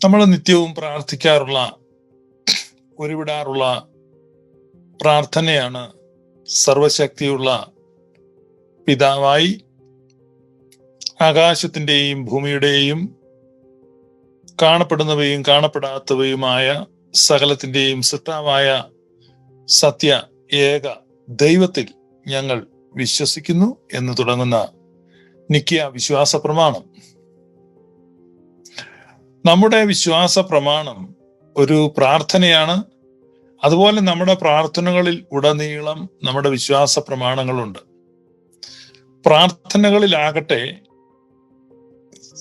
നമ്മൾ നിത്യവും പ്രാർത്ഥിക്കാറുള്ള ഒരുവിടാറുള്ള പ്രാർത്ഥനയാണ് സർവശക്തിയുള്ള പിതാവായി ആകാശത്തിന്റെയും ഭൂമിയുടെയും കാണപ്പെടുന്നവയും കാണപ്പെടാത്തവയുമായ സകലത്തിന്റെയും സൃഷ്ടാവായ സത്യ ഏക ദൈവത്തിൽ ഞങ്ങൾ വിശ്വസിക്കുന്നു എന്ന് തുടങ്ങുന്ന നിക്കിയ വിശ്വാസ പ്രമാണം നമ്മുടെ വിശ്വാസ പ്രമാണം ഒരു പ്രാർത്ഥനയാണ്. അതുപോലെ നമ്മുടെ പ്രാർത്ഥനകളിൽ ഉടനീളം നമ്മുടെ വിശ്വാസ പ്രമാണങ്ങളുണ്ട് പ്രാർത്ഥനകളിലാകട്ടെ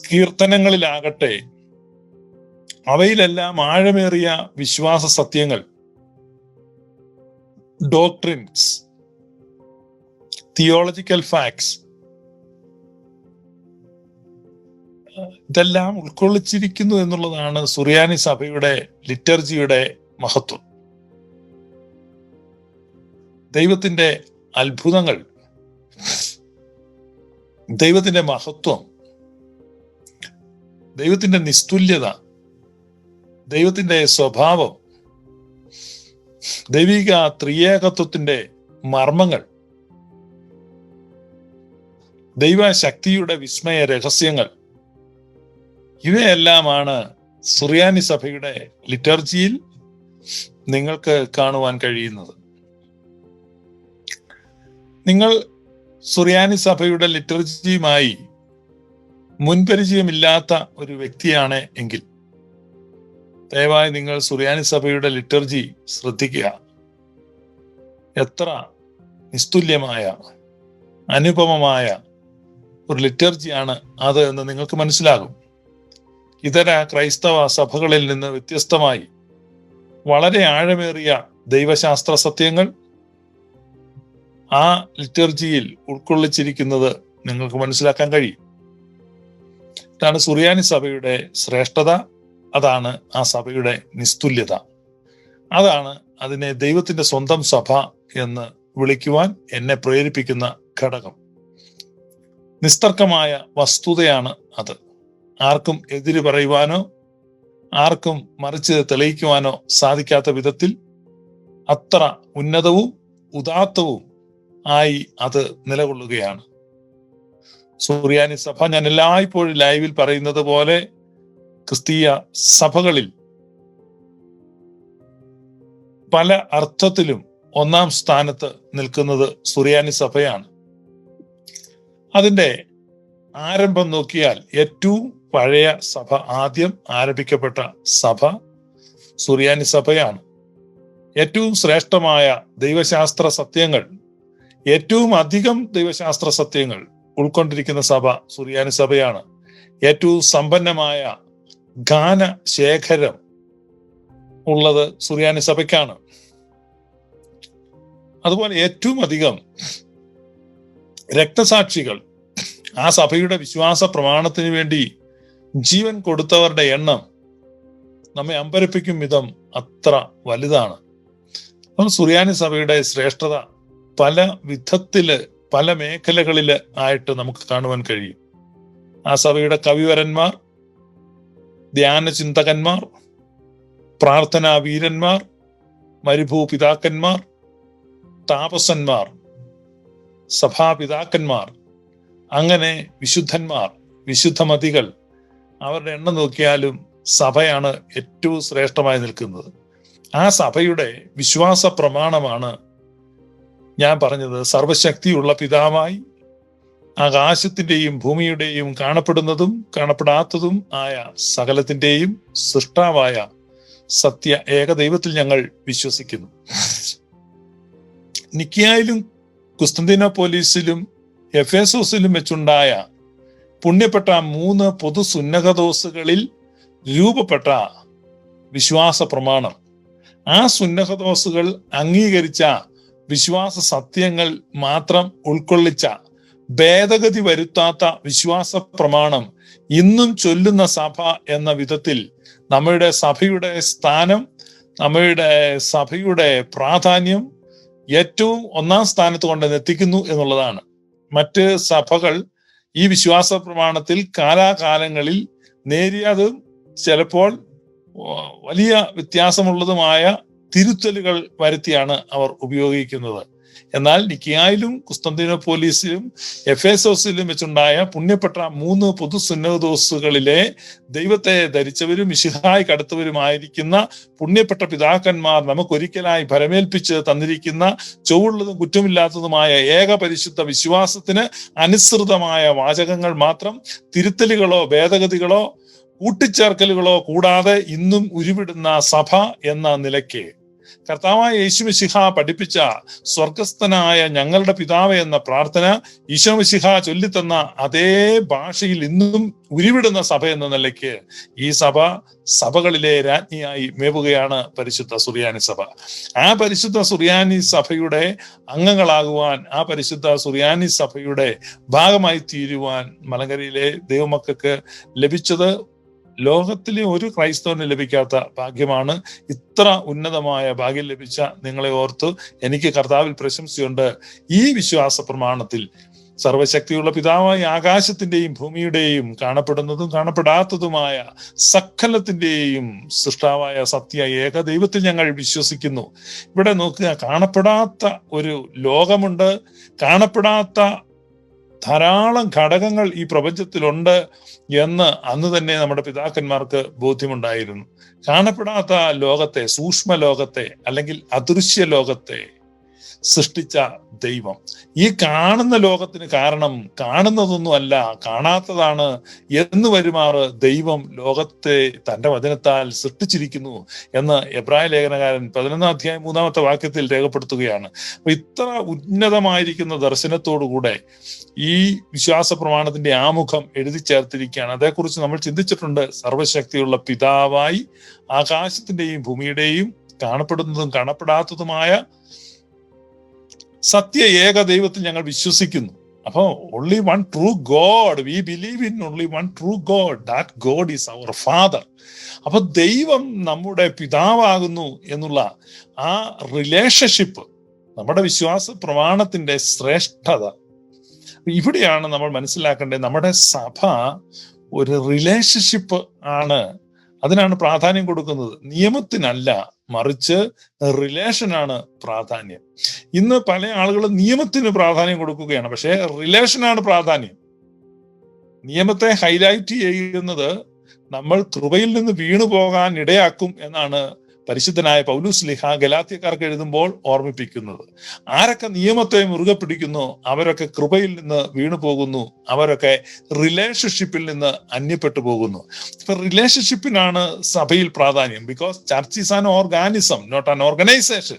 കീർത്തനങ്ങളിലാകട്ടെ അവയിലെല്ലാം ആഴമേറിയ വിശ്വാസ സത്യങ്ങൾ ഡോക്ട്രിൻസ് തിയോളജിക്കൽ ഫാക്ട്സ് ഇതെല്ലാം ഉൾക്കൊള്ളിച്ചിരിക്കുന്നു എന്നുള്ളതാണ് സുറിയാനി സഭയുടെ ലിറ്റർജിയുടെ മഹത്വം. ദൈവത്തിന്റെ അത്ഭുതങ്ങൾ ദൈവത്തിന്റെ മഹത്വം ദൈവത്തിന്റെ നിസ്തുല്യത ദൈവത്തിന്റെ സ്വഭാവം ദൈവിക ത്രിയേകത്വത്തിന്റെ മർമ്മങ്ങൾ ദൈവശക്തിയുടെ വിസ്മയ രഹസ്യങ്ങൾ ഇവയെല്ലാമാണ് സുറിയാനി സഭയുടെ ലിറ്റർജിയിൽ നിങ്ങൾക്ക് കാണുവാൻ കഴിയുന്നത്. നിങ്ങൾ സുറിയാനി സഭയുടെ ലിറ്റർജിയുമായി മുൻപരിചയമില്ലാത്ത ഒരു വ്യക്തിയാണ് എങ്കിൽ ദയവായി നിങ്ങൾ സുറിയാനി സഭയുടെ ലിറ്റർജി ശ്രദ്ധിക്കുക. എത്ര നിസ്തുല്യമായ അനുപമമായ ഒരു ലിറ്റർജിയാണ് അത് എന്ന് നിങ്ങൾക്ക് മനസ്സിലാകും. ഇതര ക്രൈസ്തവ സഭകളിൽ നിന്ന് വ്യത്യസ്തമായി വളരെ ആഴമേറിയ ദൈവശാസ്ത്ര സത്യങ്ങൾ ആ ലിറ്റർജിയിൽ ഉൾക്കൊള്ളിച്ചിരിക്കുന്നത് നിങ്ങൾക്ക് മനസ്സിലാക്കാൻ കഴിയും. ഇതാണ് സുറിയാനി സഭയുടെ ശ്രേഷ്ഠത അതാണ് ആ സഭയുടെ നിസ്തുല്യത. അതാണ് അതിനെ ദൈവത്തിന്റെ സ്വന്തം സഭ എന്ന് വിളിക്കുവാൻ എന്നെ പ്രേരിപ്പിക്കുന്ന ഘടകം. നിസ്തർക്കമായ വസ്തുതയാണ് അത്. ആർക്കും എതിര് പറയുവാനോ ആർക്കും മറിച്ച് തെളിയിക്കുവാനോ സാധിക്കാത്ത വിധത്തിൽ അത്ര ഉന്നതവും ഉദാത്തവും ആയി അത് നിലകൊള്ളുകയാണ്. സൂര്യാനി സഭ ഞാൻ എല്ലായ്പ്പോഴും ലൈവിൽ പറയുന്നത് പോലെ ക്രിസ്തീയ സഭകളിൽ പല അർത്ഥത്തിലും ഒന്നാം സ്ഥാനത്ത് നിൽക്കുന്നത് സുറിയാനി സഭയാണ്. അതിന്റെ ആരംഭം നോക്കിയാൽ ഏറ്റവും പഴയ സഭ ആദ്യം ആരംഭിക്കപ്പെട്ട സഭ സുറിയാനി സഭയാണ്. ഏറ്റവും ശ്രേഷ്ഠമായ ദൈവശാസ്ത്ര സത്യങ്ങൾ ഏറ്റവും അധികം ദൈവശാസ്ത്ര സത്യങ്ങൾ ഉൾക്കൊണ്ടിരിക്കുന്ന സഭ സുറിയാനി സഭയാണ്. ഏറ്റവും സമ്പന്നമായ ഗാന ശേഖരം ഉള്ളത് സുറിയാനി സഭയ്ക്കാണ്. അതുപോലെ ഏറ്റവും അധികം രക്തസാക്ഷികൾ ആ സഭയുടെ വിശ്വാസ പ്രമാണത്തിന് വേണ്ടി ജീവൻ കൊടുത്തവരുടെ എണ്ണം നമ്മെ അമ്പരപ്പിക്കും വിധം അത്ര വലുതാണ്. അപ്പം സുറിയാനി സഭയുടെ ശ്രേഷ്ഠത പല വിധത്തിൽ പല മേഖലകളിൽ ആയിട്ട് നമുക്ക് കാണുവാൻ കഴിയും. ആ സഭയുടെ കവിവരന്മാർ ധ്യാന ചിന്തകന്മാർ പ്രാർത്ഥനാ വീരന്മാർ മരുഭൂപിതാക്കന്മാർ താപസന്മാർ സഭാപിതാക്കന്മാർ അങ്ങനെ വിശുദ്ധന്മാർ വിശുദ്ധമതികൾ അവരുടെ എണ്ണം നോക്കിയാലും സഭയാണ് ഏറ്റവും ശ്രേഷ്ഠമായി നിൽക്കുന്നത്. ആ സഭയുടെ വിശ്വാസ പ്രമാണമാണ് ഞാൻ പറഞ്ഞത്. സർവശക്തിയുള്ള പിതാവായി ആകാശത്തിന്റെയും ഭൂമിയുടെയും കാണപ്പെടുന്നതും കാണപ്പെടാത്തതും ആയ സകലത്തിന്റെയും സൃഷ്ടാവായ സത്യ ഏകദൈവത്തിൽ ഞങ്ങൾ വിശ്വസിക്കുന്നു. നിക്കിയായിലും കുസ്തന്തിനോപോലീസിലും എഫേസോസിലും വെച്ചുണ്ടായ പുണ്യപ്പെട്ട മൂന്ന് പൊതു സുന്നഹദോസുകളിൽ രൂപപ്പെട്ട വിശ്വാസ പ്രമാണം. ആ സുന്നഹദോസുകൾ അംഗീകരിച്ച വിശ്വാസ സത്യങ്ങൾ മാത്രം ഉൾക്കൊള്ളിച്ച ഭേദഗതി വരുത്താത്ത വിശ്വാസ പ്രമാണം ഇന്നും ചൊല്ലുന്ന സഭ എന്ന വിധത്തിൽ നമ്മുടെ സഭയുടെ സ്ഥാനം നമ്മുടെ സഭയുടെ പ്രാധാന്യം ഏറ്റവും ഒന്നാം സ്ഥാനത്ത് കൊണ്ട് എത്തിക്കുന്നു എന്നുള്ളതാണ്. മറ്റ് സഭകൾ ഈ വിശ്വാസ പ്രമാണത്തിൽ കാലാകാലങ്ങളിൽ നേരിയതും ചിലപ്പോൾ വലിയ വ്യത്യാസമുള്ളതുമായ തിരുത്തലുകൾ വരുത്തിയാണ് അവർ ഉപയോഗിക്കുന്നത്. എന്നാൽ നിക്കിയായിലും കുസ്തന്തിനോപോലീസിലും എഫേസോസിലും വെച്ചുണ്ടായ പുണ്യപ്പെട്ട മൂന്ന് പൊതു സുന്നതോസുകളിലെ ദൈവത്തെ ധരിച്ചവരും ഇഷിഹായി കടത്തവരുമായിരിക്കുന്ന പുണ്യപ്പെട്ട പിതാക്കന്മാർ നമുക്കൊരിക്കലായി ഭരമേൽപ്പിച്ച് തന്നിരിക്കുന്ന ചൊവ്വുള്ളതും കുറ്റമില്ലാത്തതുമായ ഏക പരിശുദ്ധ വിശ്വാസത്തിന് അനുസൃതമായ വാചകങ്ങൾ മാത്രം തിരുത്തലുകളോ ഭേദഗതികളോ കൂട്ടിച്ചേർക്കലുകളോ കൂടാതെ ഇന്നും ഉരുവിടുന്ന സഭ എന്ന നിലയ്ക്ക്. കർത്താവായ യേശുമിശിഹ പഠിപ്പിച്ച സ്വർഗസ്ഥനായ ഞങ്ങളുടെ പിതാവ് എന്ന പ്രാർത്ഥന ഈശോമിശിഹ ചൊല്ലിത്തന്ന അതേ ഭാഷയിൽ ഇന്നും ഉരുവിടുന്ന സഭ എന്ന നിലയ്ക്ക് ഈ സഭ സഭകളിലെ രാജ്ഞിയായി മേവുകയാണ് പരിശുദ്ധ സുറിയാനി സഭ. ആ പരിശുദ്ധ സുറിയാനി സഭയുടെ അംഗങ്ങളാകുവാൻ ആ പരിശുദ്ധ സുറിയാനി സഭയുടെ ഭാഗമായി തീരുവാൻ മലങ്കരയിലെ ദൈവമക്കൾക്ക് ലഭിച്ചത് ലോകത്തിലെ ഒരു ക്രൈസ്തവന് ലഭിക്കാത്ത ഭാഗ്യമാണ് ഇത്ര ഉന്നതമായ ഭാഗ്യം ലഭിച്ച നിങ്ങളെ ഓർത്ത് എനിക്ക് കർത്താവിൽ പ്രശംസയുണ്ട്. ഈ വിശ്വാസ പ്രമാണത്തിൽ സർവശക്തിയുള്ള പിതാവായി ആകാശത്തിന്റെയും ഭൂമിയുടെയും കാണപ്പെടുന്നതും കാണപ്പെടാത്തതുമായ സകലത്തിന്റെയും സൃഷ്ടാവായ സത്യ ഏക ദൈവത്തിൽ ഞങ്ങൾ വിശ്വസിക്കുന്നു. ഇവിടെ നോക്കുക കാണപ്പെടാത്ത ഒരു ലോകമുണ്ട് കാണപ്പെടാത്ത ധാരാളം ഘടകങ്ങൾ ഈ പ്രപഞ്ചത്തിലുണ്ട് എന്ന് അന്ന് തന്നെ നമ്മുടെ പിതാക്കന്മാർക്ക് ബോധ്യമുണ്ടായിരുന്നു. കാണപ്പെടാത്ത ലോകത്തെ സൂക്ഷ്മ ലോകത്തെ അല്ലെങ്കിൽ അദൃശ്യ ലോകത്തെ സൃഷ്ടിച്ച ദൈവം. ഈ കാണുന്ന ലോകത്തിന് കാരണം കാണുന്നതൊന്നുമല്ല കാണാത്തതാണ് എന്ന് വരുമാറ് ദൈവം ലോകത്തെ തന്റെ വചനത്താൽ സൃഷ്ടിച്ചിരിക്കുന്നു എന്ന് എബ്രായ ലേഖനകാരൻ പതിനൊന്നാം അധ്യായം മൂന്നാമത്തെ വാക്യത്തിൽ രേഖപ്പെടുത്തുകയാണ്. അപ്പൊ ഇത്ര ഉന്നതമായിരിക്കുന്ന ദർശനത്തോടുകൂടെ ഈ വിശ്വാസ പ്രമാണത്തിന്റെ ആമുഖം എഴുതി ചേർത്തിരിക്കുകയാണ്. അതേക്കുറിച്ച് നമ്മൾ ചിന്തിച്ചിട്ടുണ്ട്. സർവശക്തിയുള്ള പിതാവായി ആകാശത്തിന്റെയും ഭൂമിയുടെയും കാണപ്പെടുന്നതും കാണപ്പെടാത്തതുമായ സത്യ ഏക ദൈവത്തിൽ ഞങ്ങൾ വിശ്വസിക്കുന്നു. അപ്പോൾ only one true God we believe in only one true God that God is our Father അപ്പൊ ദൈവം നമ്മുടെ പിതാവാകുന്നു എന്നുള്ള ആ റിലേഷൻഷിപ്പ് നമ്മുടെ വിശ്വാസ പ്രമാണത്തിന്റെ ശ്രേഷ്ഠത ഇവിടെയാണ് നമ്മൾ മനസ്സിലാക്കേണ്ടത്. നമ്മുടെ സഭ ഒരു റിലേഷൻഷിപ്പ് ആണ്. അതിനാണ് പ്രാധാന്യം കൊടുക്കുന്നത്. നിയമത്തിനല്ല. മറിച്ച് റിലേഷനാണ് പ്രാധാന്യം. ഇന്ന് പല ആളുകളും നിയമത്തിന് പ്രാധാന്യം കൊടുക്കുകയാണ്. പക്ഷേ റിലേഷനാണ് പ്രാധാന്യം. നിയമത്തെ ഹൈലൈറ്റ് ചെയ്യുന്നത് നമ്മൾ കൃപയിൽ നിന്ന് വീണു പോകാൻ ഇടയാക്കും എന്നാണ് പരിശുദ്ധനായ പൗലൂസ് ലിഹ ഗലാത്യക്കാർക്ക് എഴുതുമ്പോൾ ഓർമ്മിപ്പിക്കുന്നത്. ആരൊക്കെ നിയമത്തെ മുറുകെ പിടിക്കുന്നു അവരൊക്കെ കൃപയിൽ നിന്ന് വീണു പോകുന്നു അവരൊക്കെ റിലേഷൻഷിപ്പിൽ നിന്ന് അന്യപ്പെട്ടു പോകുന്നു. ഇപ്പൊ റിലേഷൻഷിപ്പിനാണ് സഭയിൽ പ്രാധാന്യം. Because church is an organism not an organisation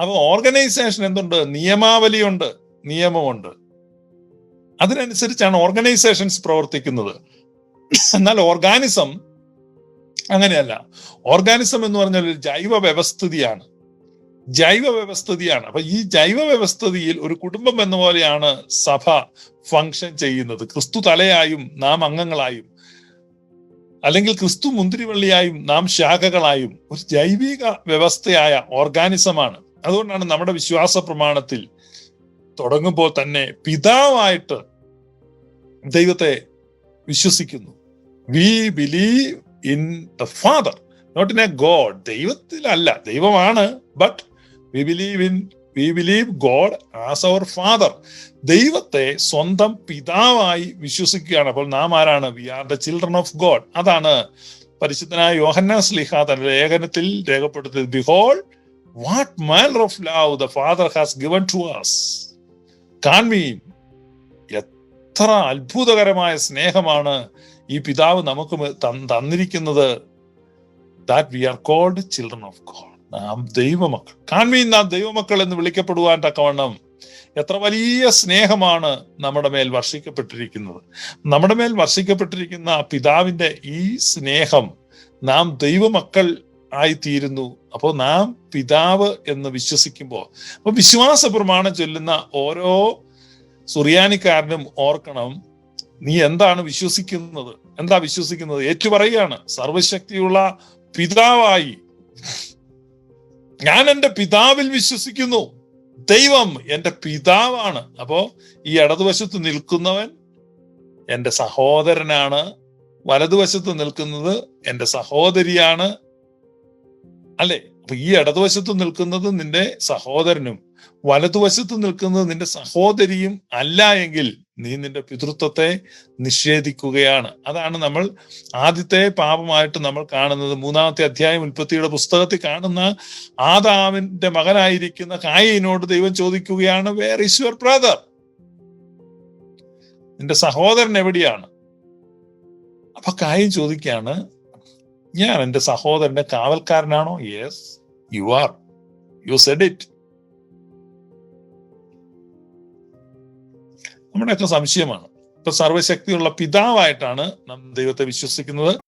അപ്പൊ ഓർഗനൈസേഷൻ എന്തുണ്ട്? നിയമാവലിയുണ്ട് നിയമമുണ്ട്. അതിനനുസരിച്ചാണ് ഓർഗനൈസേഷൻസ് പ്രവർത്തിക്കുന്നത്. എന്നാൽ ഓർഗാനിസം അങ്ങനെയല്ല. ഓർഗാനിസം എന്ന് പറഞ്ഞാൽ ഒരു ജൈവ വ്യവസ്ഥിതിയാണ്. ജൈവ വ്യവസ്ഥിതിയാണ്. അപ്പൊ ഈ ജൈവ വ്യവസ്ഥിതിയിൽ ഒരു കുടുംബം എന്ന പോലെയാണ് സഭ ഫങ്ഷൻ ചെയ്യുന്നത്. ക്രിസ്തു തലയായും നാം അംഗങ്ങളായും അല്ലെങ്കിൽ ക്രിസ്തു മുന്തിരിവള്ളിയായും നാം ശാഖകളായും ഒരു ജൈവിക വ്യവസ്ഥയായ ഓർഗാനിസമാണ് അതുകൊണ്ടാണ് നമ്മുടെ വിശ്വാസ പ്രമാണത്തിൽ തുടങ്ങുമ്പോൾ തന്നെ പിതാവായിട്ട് ദൈവത്തെ വിശ്വസിക്കുന്നു. We believe in the father not in a God ദൈവത്തിലല്ല ദൈവമാണ്. But we believe in we believe God as our father ദൈവത്തെ സ്വന്തം പിതാവായി വിശ്വസിക്കുകയാണ്. അപ്പോൾ നാം ആരാണ്? We are the children of God അതാണ് പരിശുദ്ധനായ യോഹന്ന സ്ലിഹ തന്റെ ലേഖനത്തിൽ രേഖപ്പെടുത്തിയത്. Behold what manner of love the father has given to us കാൺമീൻ എത്ര അത്ഭുതകരമായ സ്നേഹമാണ് ഈ പിതാവ് നമുക്ക് തന്നിരിക്കുന്നത് that we are called children of God നാം ദൈവമക്കൾ. കാൺമീൻ നാം ദൈവമക്കൾ എന്ന് വിളിക്കപ്പെടുവാൻ തക്കവണ്ണം എത്ര വലിയ സ്നേഹമാണ് നമ്മുടെ മേൽ വർഷിക്കപ്പെട്ടിരിക്കുന്നത്. നമ്മുടെ മേൽ വർഷിക്കപ്പെട്ടിരിക്കുന്ന പിതാവിന്റെ ഈ സ്നേഹം നാം ദൈവമക്കൾ ആയിത്തീരുന്നു. അപ്പോൾ നാം പിതാവ് എന്ന് വിശ്വസിക്കുമ്പോൾ അപ്പൊ വിശ്വാസ പ്രമാണം ചൊല്ലുന്ന ഓരോ സുറിയാനിക്കാരനും ഓർക്കണം നീ എന്താണ് വിശ്വസിക്കുന്നത്? എന്താ വിശ്വസിക്കുന്നത്? ഏറ്റുപറയുകയാണ് സർവശക്തിയുള്ള പിതാവായി. ഞാൻ എന്റെ പിതാവിൽ വിശ്വസിക്കുന്നു. ദൈവം എന്റെ പിതാവാണ്. അപ്പോ ഈ ഇടതുവശത്ത് നിൽക്കുന്നവൻ എന്റെ സഹോദരനാണ്. വലതുവശത്ത് നിൽക്കുന്നത് എന്റെ സഹോദരിയാണ്. അല്ലെ? അപ്പൊ ഈ ഇടതുവശത്ത് നിൽക്കുന്നത് നിന്റെ സഹോദരനും വലതുവശത്ത് നിൽക്കുന്നത് നിന്റെ സഹോദരിയും അല്ല എങ്കിൽ നീ നിന്റെ പിതൃത്വത്തെ നിഷേധിക്കുകയാണ്. അതാണ് നമ്മൾ ആദ്യത്തെ പാപമായിട്ട് നമ്മൾ കാണുന്നത്. മൂന്നാമത്തെ അധ്യായം ഉൽപ്പത്തിയുടെ പുസ്തകത്തിൽ കാണുന്ന ആദാമിന്റെ മകനായിരിക്കുന്ന കായിനോട് ദൈവം ചോദിക്കുകയാണ് വേർ ഇസ് യുവർ ബ്രദർ നിന്റെ സഹോദരൻ എവിടെയാണ്? അപ്പൊ കായൻ ചോദിക്കുകയാണ് ഞാൻ എന്റെ സഹോദരന്റെ കാവൽക്കാരനാണോ? Yes you are you said it നമ്മുടെയൊക്കെ സംശയമാണ്. ഇപ്പൊ സർവശക്തിയുള്ള പിതാവായിട്ടാണ് നാം ദൈവത്തെ വിശ്വസിക്കുന്നത്.